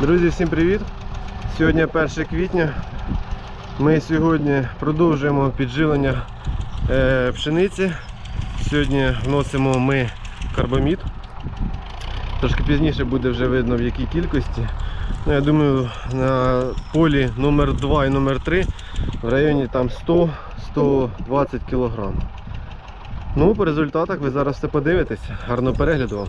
Друзі, всім привіт! Сьогодні 1 квітня. Ми сьогодні продовжуємо підживлення е, пшениці. Сьогодні вносимо ми карбамід. Трошки пізніше буде вже видно в якій кількості. Ну, я думаю, на полі номер 2 і номер 3 в районі там 100-120 кг. Ну, по результатах ви зараз все подивитеся. Гарного перегляду вам.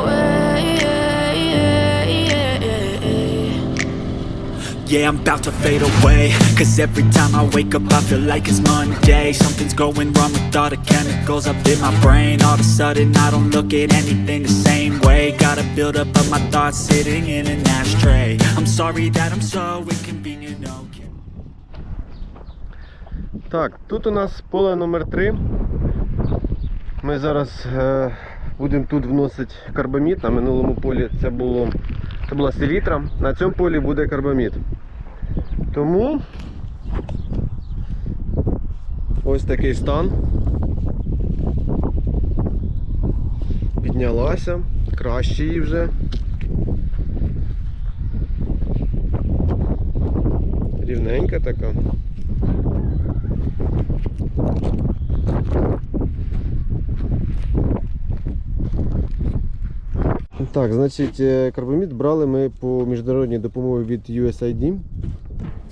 Yeah, I'm about to fade away Cause every time I wake up I feel like it's Monday Something's going wrong with all the chemicals up in my brain All of a sudden I don't look at anything the same way Gotta build up of my thoughts sitting in an ashtray I'm sorry that I'm so inconvenient, okay Так, тут у нас поле номер 3 Ми зараз е, будемо тут вносити карбамід. На минулому полі це було це була селітра, на цьому полі буде карбамід. Тому ось такий стан. Піднялася, краще її вже. Рівненька така. Так, значить, е, карбамід брали ми по міжнародній допомозі від USAID.